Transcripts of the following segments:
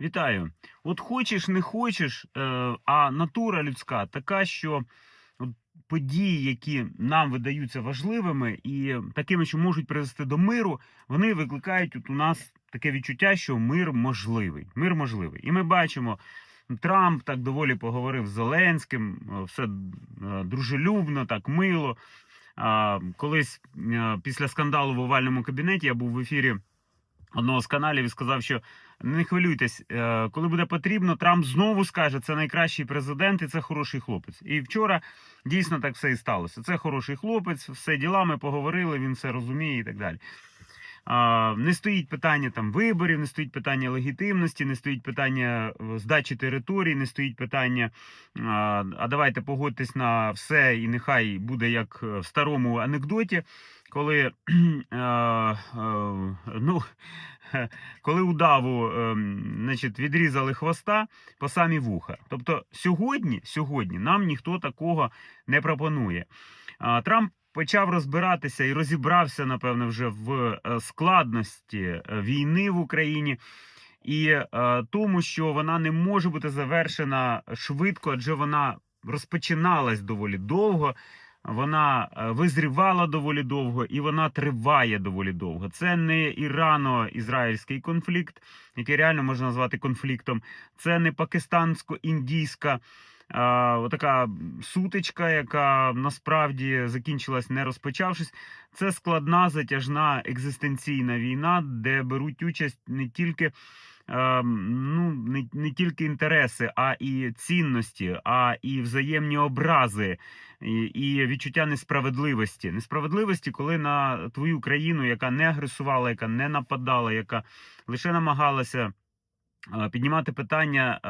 Вітаю. От хочеш, не хочеш, е, а натура людська така, що події, які нам видаються важливими і такими, що можуть привести до миру, вони викликають от у нас таке відчуття, що мир можливий. Мир можливий. І ми бачимо, Трамп так доволі поговорив з Зеленським, е, все е, дружелюбно, так мило. Колись після скандалу в овальному кабінеті я був в ефірі одного з каналів і сказав, що не хвилюйтесь, е, коли буде потрібно, Трамп знову скаже, це найкращий президент і це хороший хлопець. І вчора дійсно так все і сталося. Це хороший хлопець, все діла, ми поговорили, він все розуміє і так далі. Не стоїть питання там виборів, не стоїть питання легітимності, не стоїть питання е, здачі територій, не стоїть питання. А давайте погодьтесь на все, і нехай буде як в старому анекдоті, коли е, е, ну, коли удаву е, значить, відрізали хвоста по самі вуха. Тобто сьогодні, сьогодні нам ніхто такого не пропонує. Трамп почав розбиратися і розібрався, напевно, вже в складності війни в Україні. І тому, що вона не може бути завершена швидко, адже вона розпочиналась доволі довго, вона е, визрівала доволі довго і вона триває доволі довго. Це не ірано-ізраїльський конфлікт, який реально можна назвати конфліктом. Це не пакистансько-індійська. А, така сутичка, яка насправді закінчилась не розпочавшись, це складна затяжна екзистенційна війна, де беруть участь не тільки е, ну, не, не тільки інтереси, а і цінності, а і взаємні образи, і, відчуття несправедливості. Несправедливості, коли на твою країну, яка не агресувала, яка не нападала, яка лише намагалася. Піднімати питання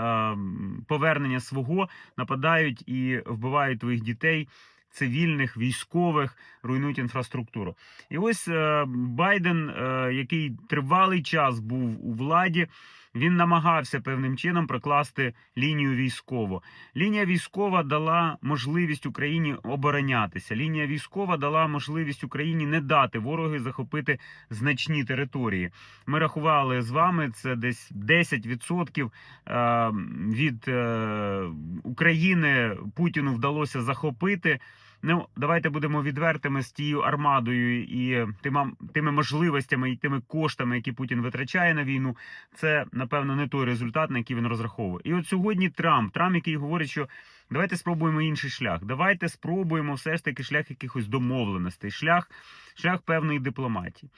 повернення свого нападають і вбивають твоїх дітей, цивільних, військових, руйнують інфраструктуру. І ось е, Байден, е, який тривалий час був у владі, він намагався певним чином прокласти лінію військову. Лінія військова дала можливість Україні оборонятися. Лінія військова дала можливість Україні не дати ворогу захопити значні території. Ми рахували з вами це десь 10% е, від е, України Путіну вдалося захопити. Ну, давайте будемо відвертими з тією армадою і тими, тими можливостями і тими коштами, які Путін витрачає на війну. Це напевно не той результат, на який він розраховує. І от сьогодні Трамп, Трамп, який говорить, що давайте спробуємо інший шлях. Давайте спробуємо все ж таки шлях якихось домовленостей, шлях, шлях певної дипломатії.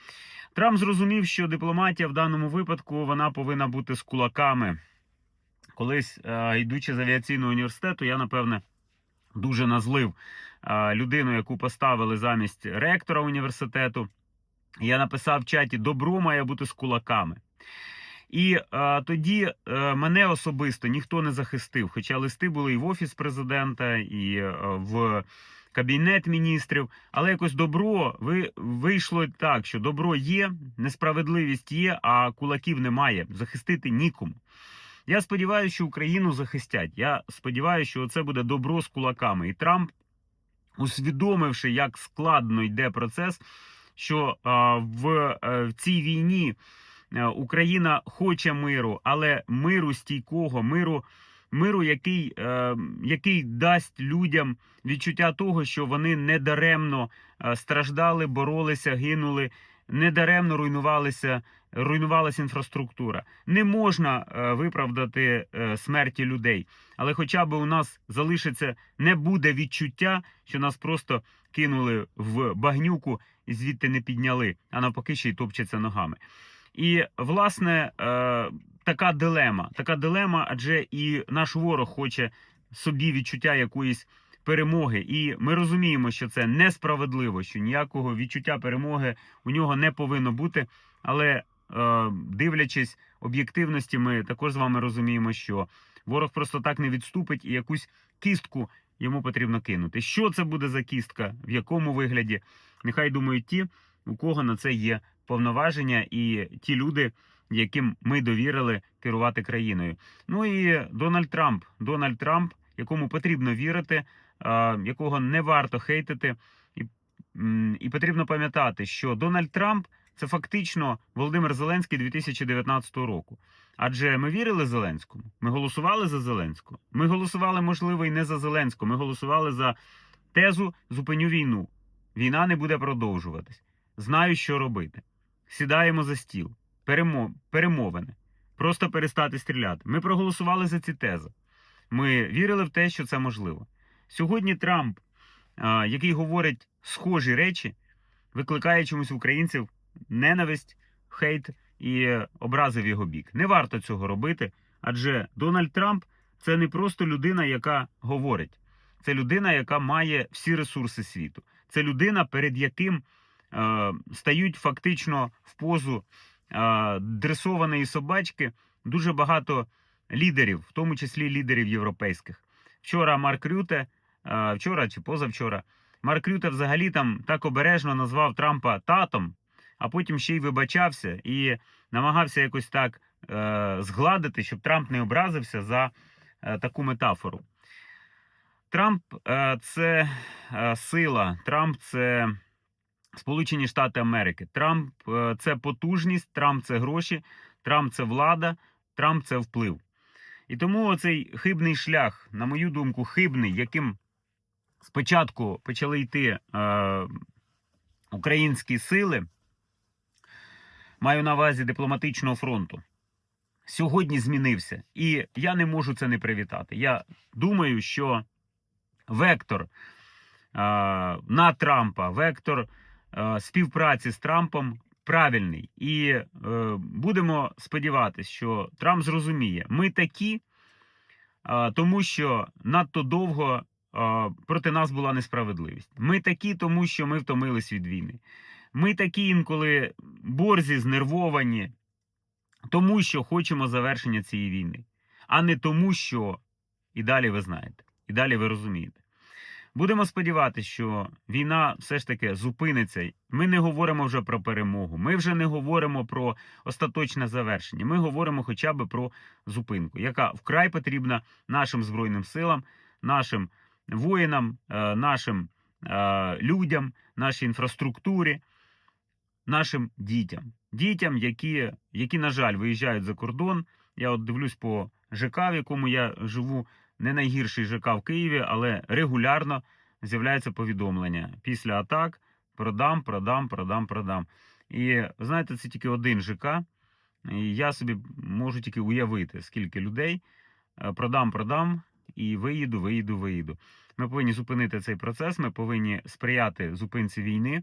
Трамп зрозумів, що дипломатія в даному випадку вона повинна бути з кулаками. Колись, е, йдучи з авіаційного університету, я напевне дуже назлив людину, яку поставили замість ректора університету. Я написав в чаті: добро має бути з кулаками. І е, тоді е, мене особисто ніхто не захистив. Хоча листи були і в офіс президента, і е, в кабінет міністрів. Але якось добро ви вийшло так, що добро є, несправедливість є, а кулаків немає. Захистити нікому. Я сподіваюся, що Україну захистять. Я сподіваюся, що це буде добро з кулаками. І Трамп, усвідомивши, як складно йде процес, що а, в, е, в цій війні е, Україна хоче миру, але миру стійкого, миру, миру, який, е, який дасть людям відчуття того, що вони недаремно е, страждали, боролися, гинули, недаремно руйнувалися. Руйнувалася інфраструктура. Не можна е, виправдати е, смерті людей, але хоча б у нас залишиться, не буде відчуття, що нас просто кинули в багнюку і звідти не підняли, а навпаки, ще й топчаться ногами. І власне е, така дилема, така дилема, адже і наш ворог хоче собі відчуття якоїсь перемоги, і ми розуміємо, що це несправедливо, що ніякого відчуття перемоги у нього не повинно бути. Але дивлячись об'єктивності, ми також з вами розуміємо, що ворог просто так не відступить і якусь кістку йому потрібно кинути. Що це буде за кістка, в якому вигляді? Нехай думають ті, у кого на це є повноваження, і ті люди, яким ми довірили керувати країною. Ну і Дональд Трамп, Дональд Трамп, якому потрібно вірити, е, якого не варто хейтити, і потрібно пам'ятати, що Дональд Трамп це фактично Володимир Зеленський 2019 року. Адже ми вірили Зеленському, ми голосували за Зеленського. Ми голосували, можливо, і не за Зеленського. Ми голосували за тезу зупиню війну. Війна не буде продовжуватись. Знаю, що робити. Сідаємо за стіл. Перемо... Перемовини. Просто перестати стріляти. Ми проголосували за ці тези. Ми вірили в те, що це можливо. Сьогодні Трамп, який говорить схожі речі, викликає чомусь українців ненависть, хейт і образи в його бік. Не варто цього робити, адже Дональд Трамп це не просто людина, яка говорить. Це людина, яка має всі ресурси світу. Це людина, перед яким е, стають фактично в позу е, дресованої собачки дуже багато лідерів, в тому числі лідерів європейських. Вчора Марк Рюте, е, вчора чи позавчора, Марк Рюте взагалі там так обережно назвав Трампа татом, а потім ще й вибачався і намагався якось так е, згладити, щоб Трамп не образився за е, таку метафору. Трамп е, це е, сила, Трамп це Сполучені Штати Америки. Трамп е, це потужність, Трамп це гроші, Трамп це влада, Трамп це вплив. І тому оцей хибний шлях, на мою думку, хибний, яким спочатку почали йти е, українські сили, маю на увазі дипломатичного фронту. Сьогодні змінився. І я не можу це не привітати. Я думаю, що вектор е, на Трампа, вектор е, співпраці з Трампом правильний. І е, будемо сподіватися, що Трамп зрозуміє, ми такі, е, тому що надто довго проти нас була несправедливість. Ми такі, тому що ми втомились від війни. Ми такі інколи борзі, знервовані, тому що хочемо завершення цієї війни, а не тому, що і далі ви знаєте, і далі ви розумієте. Будемо сподіватися, що війна все ж таки зупиниться. Ми не говоримо вже про перемогу. Ми вже не говоримо про остаточне завершення. Ми говоримо хоча б про зупинку, яка вкрай потрібна нашим збройним силам, нашим воїнам, е, нашим е, людям, нашій інфраструктурі, нашим дітям. Дітям, які, які, на жаль, виїжджають за кордон. Я от дивлюсь по ЖК, в якому я живу не найгірший ЖК в Києві, але регулярно з'являється повідомлення після атак: продам, продам, продам, продам. І знаєте, це тільки один ЖК. І я собі можу тільки уявити, скільки людей е, продам, продам і виїду, виїду, виїду. Ми повинні зупинити цей процес. Ми повинні сприяти зупинці війни.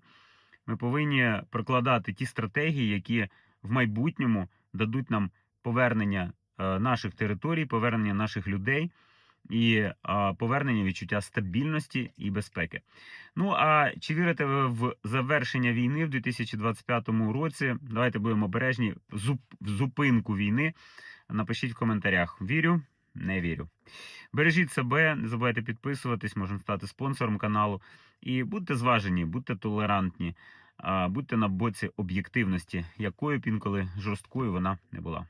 Ми повинні прокладати ті стратегії, які в майбутньому дадуть нам повернення е, наших територій, повернення наших людей і повернення відчуття стабільності і безпеки. Ну а чи вірите ви в завершення війни в 2025 році? Давайте будемо обережні в зупинку війни. Напишіть в коментарях: вірю, не вірю. Бережіть себе, не забувайте підписуватись, можемо стати спонсором каналу. І будьте зважені, будьте толерантні, будьте на боці об'єктивності, якою б інколи жорсткою вона не була.